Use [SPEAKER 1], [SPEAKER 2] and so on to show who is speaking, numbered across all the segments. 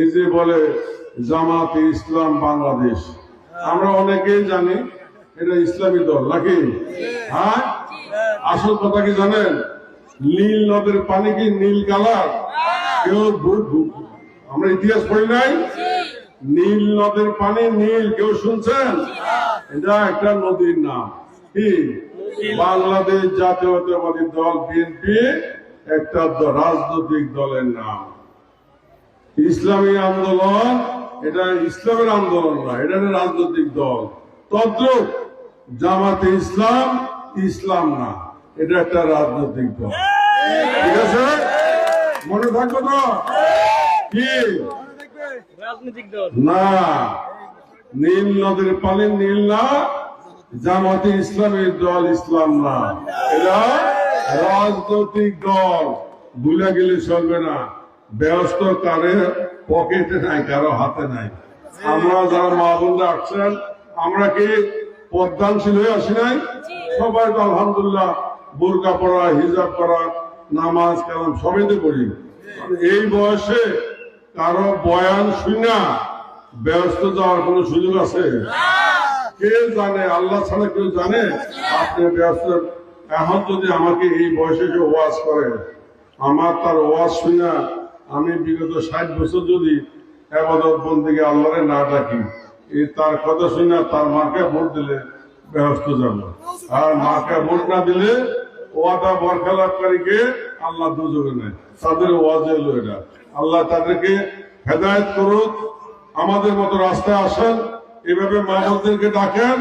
[SPEAKER 1] এই যে বলে জামাতে ইসলাম বাংলাদেশ, আমরা অনেকেই জানি এটা ইসলামী দল, নাকি? হ্যাঁ? আসল কথা কি জানেন? নীল নদের পানি কি নীল কালার? কেউ আমরা ইতিহাস পড়ি নাই? নীল নদের পানি নীল, কেউ শুনছেন? এটা একটা নদীর নাম। কি? বাংলাদেশ জাতীয়তাবাদী দল, বিএনপি, একটা রাজনৈতিক দলের নাম। ইসলামী আন্দোলন এটা ইসলামের আন্দোলন না এটা একটা রাজনৈতিক দল। তদ্রুপ জামাতে ইসলাম ইসলাম না এটা একটা রাজনৈতিক দল। ঠিক আছে? মনে থাকব তো? কি? না নীল নদের পানি নীল না জামাতে ইসলামের দল ইসলাম না। এরা রাজনৈতিক দল ভুলে গেলে চলবে না। ব্যস্ত কারে পকেটে নাই কারও হাতে নাই। আমরা যারা মা আসছেন আমরা কি পদ্মানশীল হয়ে আসি নাই? সবাই তো আলহামদুলিল্লাহ বোরকা পড়া হিজাব করা নামাজ কালাম সবই তো করি এই বয়সে কারও বয়ান শুনা ব্যস্ত যাওয়ার কোন সুযোগ আছে? কে জানে? আল্লাহ ছাড়া কেউ জানে? আপনি ব্যস্ত। এখন যদি আমাকে এই বয়সে কেউ ওয়াজ করে আমার তার ওয়াজ শুনা আমি বিগত ষাট বছর যদি আবাদত বন্দিকে আল্লাহরে না ডাকি তার কথা শুনে তার মাকে ভোট দিলে ব্যস্ত যাব। আর মাকে ভোট না দিলে ওয়াদা বরখালাপকারীকে আল্লাহ দুযোগে নেয়। তাদের ওয়াজ এলো এটা। আল্লাহ তাদেরকে হেদায়ত করুক, আমাদের মতো রাস্তায় আসেন, এভাবে মাহমুদদেরকে ডাকেন,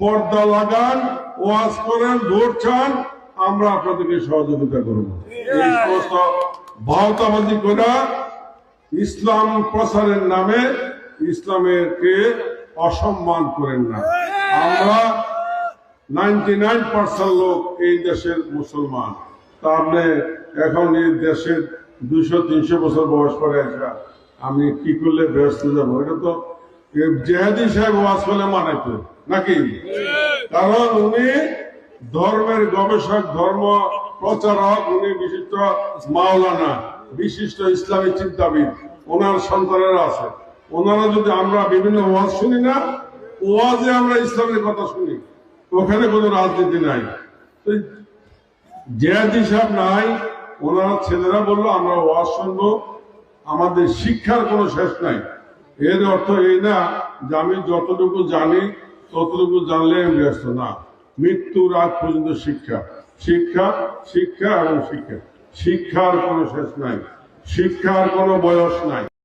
[SPEAKER 1] পর্দা লাগান, ওয়াজ করেন, ভোট চান, আমরা আপনাদেরকে সহযোগিতা করব। এই সমস্ত ভাওতাবাজি করা ইসলাম প্রচারের নামে ইসলামেরকে অসম্মান করেন না। আমরা নাইনটি নাইন পার্সেন্ট লোক এই দেশের মুসলমান। তাহলে এখন এই দেশের দুশো তিনশো বছর বয়স পরে আসা আমি কি করলে ব্যস্ত যাব? এটা তো জেহাদি সাহেব ওয়াজ করলে মানাইতো নাকি? কারণ উনি ধর্মের গবেষক ধর্ম প্রচারক, উনি বিশিষ্ট মাওলানা, বিশিষ্ট ইসলামী চিন্তাবিদ, ওনার সন্তানেরা আছে। ওনারা যদি আমরা বিভিন্ন ওয়াজ শুনি না, ওয়াজে আমরা ইসলামের কথা শুনি। ওখানে কোনো রাজনীতি নাই। জেহাদি সাহেব নাই, ওনার ছেলেরা বলল, আমরা ওয়াজ শুনব। আমাদের শিক্ষার কোনো শেষ নাই। এর অর্থ এই না যে আমি যতটুকু জানি, ততটুকু জানলে আমি ব্যস্ত না। মৃত্যুর আগ পর্যন্ত শিক্ষা। শিক্ষা শিক্ষা এবং শিক্ষা। শিক্ষার কোনো শেষ নাই। শিক্ষার কোনো বয়স নাই।